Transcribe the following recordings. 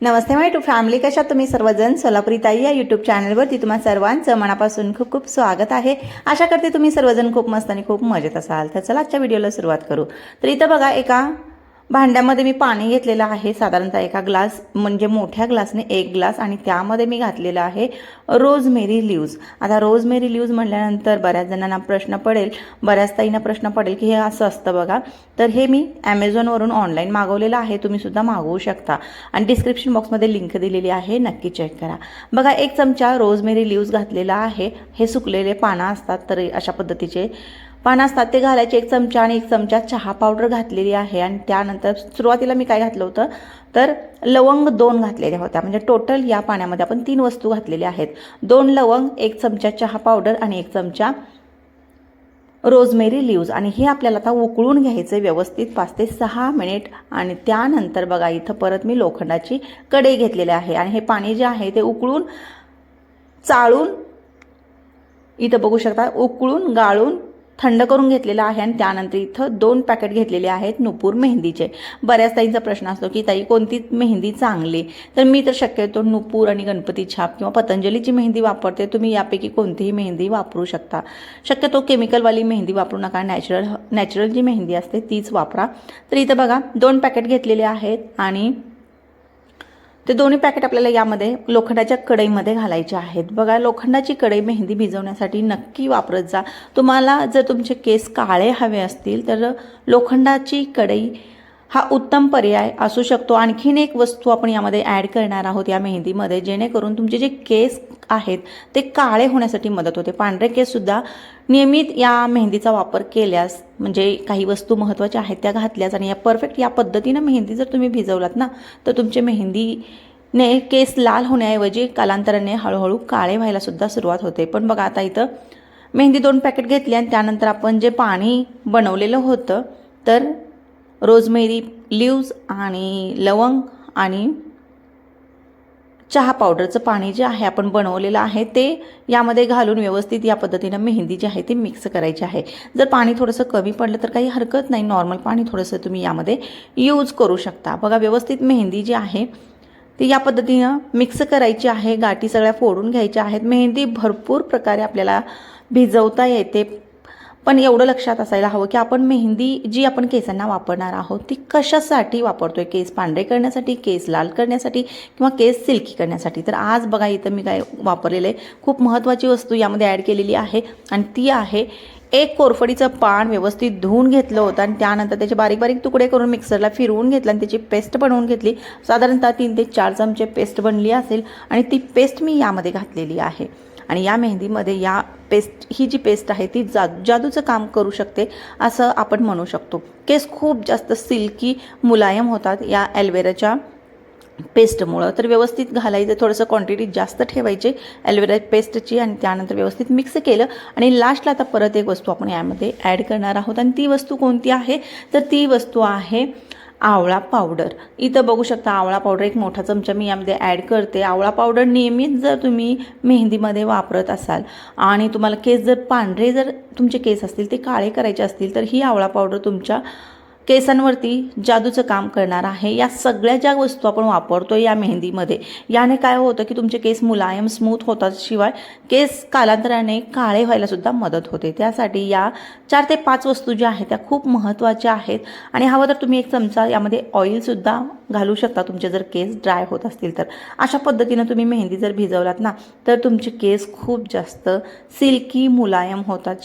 Namaste my to family कशा तुम्ही सर्वजण? सोलापुरी ताई या यूट्यूब चॅनलवरती तुम्हा सर्वांचं मनापासून खूप खूप स्वागत आहे. आशा करते तुम्ही सर्वजण खूप मस्त आणि खूप मजेत असाल. तर चला आजच्या व्हिडिओला सुरुवात करू. तर इथं बघा एका भांड्यामध्ये मी पाणी घेतलेलं आहे साधारणतः एका ग्लास म्हणजे मोठ्या ग्लासने एक ग्लास आणि त्यामध्ये मी घातलेलं आहे रोजमेरी लिव्ज. आता रोजमेरी लिव्ज म्हटल्यानंतर बऱ्याच जणांना प्रश्न पडेल बऱ्याच ताईंना प्रश्न पडेल की हे असं असतं बघा. तर हे मी ॲमेझॉनवरून ऑनलाईन मागवलेलं आहे तुम्ही सुद्धा मागवू शकता. आणि डिस्क्रिप्शन बॉक्समध्ये लिंक दिलेली आहे नक्की चेक करा. बघा एक चमचा रोजमेरी लिव्ज घातलेला आहे. हे सुकलेले पानं असतात तर अशा पद्धतीचे पान असतात ते घालायचे. एक चमचा आणि एक चमचा चहा पावडर घातलेली आहे. आणि त्यानंतर सुरुवातीला मी काय घातलं होतं? तर लवंग दोन घातलेल्या होत्या. म्हणजे टोटल या पाण्यामध्ये आपण तीन वस्तू घातलेल्या आहेत. दोन लवंग एक चमचा चहा पावडर आणि एक चमचा रोजमेरी लिव्ज. आणि हे आपल्याला आता उकळून घ्यायचं व्यवस्थित पाच ते सहा मिनिट. आणि त्यानंतर बघा इथं परत मी लोखंडाची कढई घेतलेली आहे. आणि हे पाणी जे आहे ते उकळून चाळून इथं बघू शकता उकळून गाळून थंड करून घेतलेलं आहे आणि त्यानंतर इथं दोन पॅकेट घेतलेले आहेत नुपूर मेहंदीचे. बऱ्याच ताईंचा प्रश्न असतो की ताई कोणती मेहंदी चांगली? तर मी तर शक्यतो नुपूर आणि गणपती छाप किंवा पतंजलीची मेहंदी वापरते. तुम्ही यापैकी कोणतीही मेहंदी वापरू शकता. शक्यतो केमिकलवाली मेहंदी वापरू नका. नॅचरल नॅचरल जी मेहंदी असते तीच वापरा. तर इथं बघा दोन पॅकेट घेतलेले आहेत आणि ते दोन्ही पॅकेट आपल्याला यामध्ये लोखंडाच्या कढईमध्ये घालायचे आहेत. बघा लोखंडाची कढई मेहंदी भिजवण्यासाठी नक्की वापरत जा. तुम्हाला जर तुमचे केस काळे हवे असतील तर लोखंडाची कढई हा उत्तम पर्याय असू शकतो. आणखीन एक वस्तू आपण यामध्ये ॲड करणार आहोत या मेहंदीमध्ये जेणेकरून तुमचे जे केस आहेत ते काळे होण्यासाठी मदत होते. पांढरे केससुद्धा नियमित या मेहंदीचा वापर केल्यास म्हणजे काही वस्तू महत्त्वाच्या आहेत त्या घातल्यास आणि या परफेक्ट या पद्धतीनं मेहंदी जर तुम्ही भिजवलात ना तर तुमचे मेहंदीने केस लाल होण्याऐवजी कालांतराने हळूहळू काळे व्हायला सुद्धा सुरुवात होते. पण बघा आता इथं मेहंदी दोन पॅकेट घेतली आणि त्यानंतर आपण जे पाणी बनवलेलं होतं तर रोजमेरी लिव्ज आणि लवंग आणि चहा पावडरचं पाणी जे आहे आपण बनवलेलं आहे ते यामध्ये घालून व्यवस्थित या पद्धतीनं मेहंदी जी आहे ती मिक्स करायची आहे. जर पाणी थोडंसं कमी पडलं तर काही हरकत नाही. नॉर्मल पाणी थोडंसं तुम्ही यामध्ये यूज करू शकता. बघा व्यवस्थित मेहंदी जी आहे ती या पद्धतीनं मिक्स करायची आहे. गाठी सगळ्या फोडून घ्यायच्या आहेत. मेहंदी भरपूर प्रकारे आपल्याला भिजवता येते. पण एवढं लक्षात असायला हवं की आपण मेहंदी जी आपण केसांना वापरणार आहोत ती कशासाठी वापरतो आहे केस पांढरे करण्यासाठी केस लाल करण्यासाठी किंवा केस सिल्की करण्यासाठी? तर आज बघा इथं मी काय वापरलेलं आहे. खूप महत्त्वाची वस्तू यामध्ये ॲड केलेली आहे आणि ती आहे एक कोरफडीचं पान व्यवस्थित धुवून घेतलं होतं आणि त्यानंतर त्याचे बारीक बारीक तुकडे करून मिक्सरला फिरवून घेतलं आणि त्याची पेस्ट बनवून घेतली. साधारणतः तीन ते चार चमचे पेस्ट बनली असेल आणि ती पेस्ट मी यामध्ये घातलेली आहे. आणि या मेहंदीमध्ये या पेस्ट ही जी पेस्ट आहे ती जा जादूचं काम करू शकते असं आपण म्हणू शकतो. केस खूप जास्त सिल्की मुलायम होतात या ॲल्वेराच्या पेस्टमुळं तर व्यवस्थित घालायचं थोडंसं क्वांटिटी जास्त ठेवायची ॲलोवेरा पेस्टची आणि त्यानंतर व्यवस्थित मिक्स केलं. आणि लास्टला आता परत एक वस्तू आपण यामध्ये ॲड करणार आहोत. आणि ती वस्तू कोणती आहे? तर ती वस्तू आहे आवळा पावडर इथं बघू शकता आवळा पावडर एक मोठा चमचा मी यामध्ये ॲड करते. आवळा पावडर नियमित जर तुम्ही मेहंदीमध्ये वापरत असाल आणि तुम्हाला केस जर पांढरे जर तुमचे केस असतील ते काळे करायचे असतील तर ही आवळा पावडर तुमच्या केसांवरती जादूचं काम करणार आहे. या सगळ्या ज्या वस्तू आपण वापरतो या मेहंदीमध्ये याने काय होतं की तुमचे केस मुलायम स्मूथ होतात शिवाय केस कालांतराने काळे व्हायला सुद्धा मदत होते. त्यासाठी या चार ते पाच वस्तू ज्या आहेत त्या खूप महत्त्वाच्या आहेत. आणि हवं तर तुम्ही एक चमचा यामध्ये ऑइलसुद्धा घालू शकता तुमचे जर केस ड्राय होत असतील तर. अशा पद्धतीनं तुम्ही मेहंदी जर भिजवलात ना तर तुमचे केस खूप जास्त सिल्की मुलायम होतात.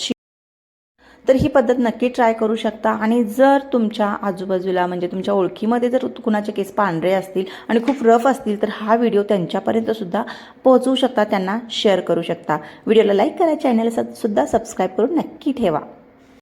तर ही पद्धत नक्की ट्राय करू शकता. आणि जर तुमच्या आजूबाजूला म्हणजे तुमच्या ओळखीमध्ये जर कुणाचे केस पांढरे असतील आणि खूप रफ असतील तर हा व्हिडिओ त्यांच्यापर्यंत सुद्धा पोहोचवू शकता त्यांना शेअर करू शकता. व्हिडिओला लाईक करा चॅनल सुद्धा सबस्क्राईब करून नक्की ठेवा.